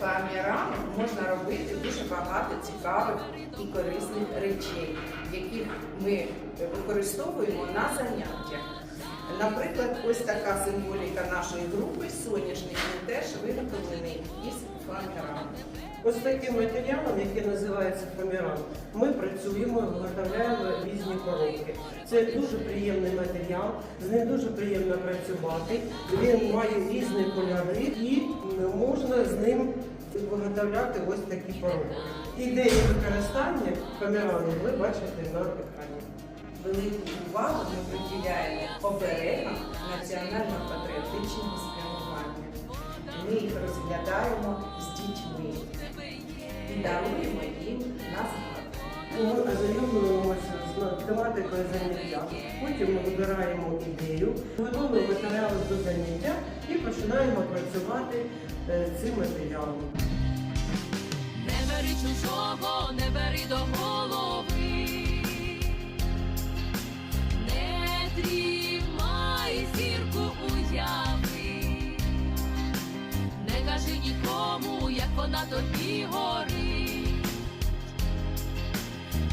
фоамірану можна робити дуже багато цікавих і корисних речей, які ми використовуємо на заняттях. Наприклад, ось така символіка нашої групи соняшник він теж виготовлений із фоамірану. Ось таким матеріалом, який називається фоміран, ми працюємо, виготовляємо коробки. Це дуже приємний матеріал, з ним дуже приємно працювати. Він має різні кольори і можна з ним виготовляти ось такі коробки. Ідеї використання фомірану ви бачите на екрані. Велику увагу ми приділяємо оберегам національно-патріотичного спрямування. Ми їх розглядаємо з дітьми і даруємо їм на згадку. Ми ознайомлюємося з тематикою заняття. Потім ми вибираємо ідею, готуємо матеріали до заняття і починаємо працювати е, цим матеріалом. Не бери чужого, не бери до голови, не тримай зірку уяви, не кажи нікому, як вона тобі горить.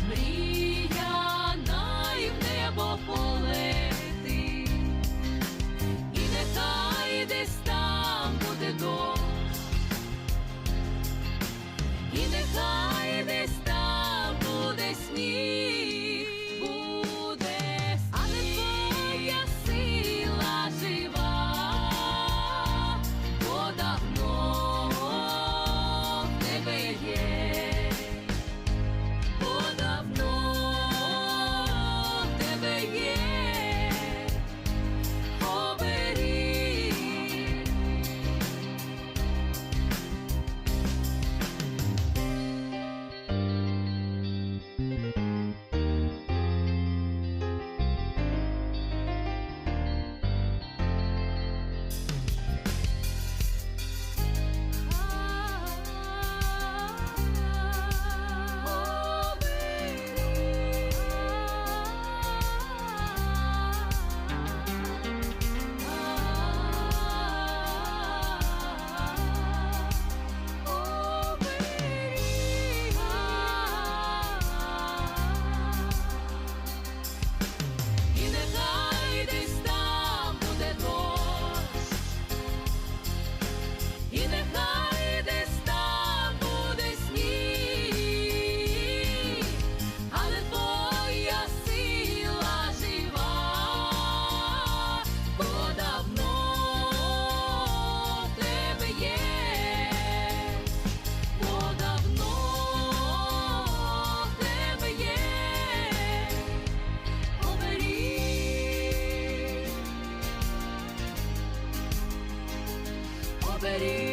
Мрія but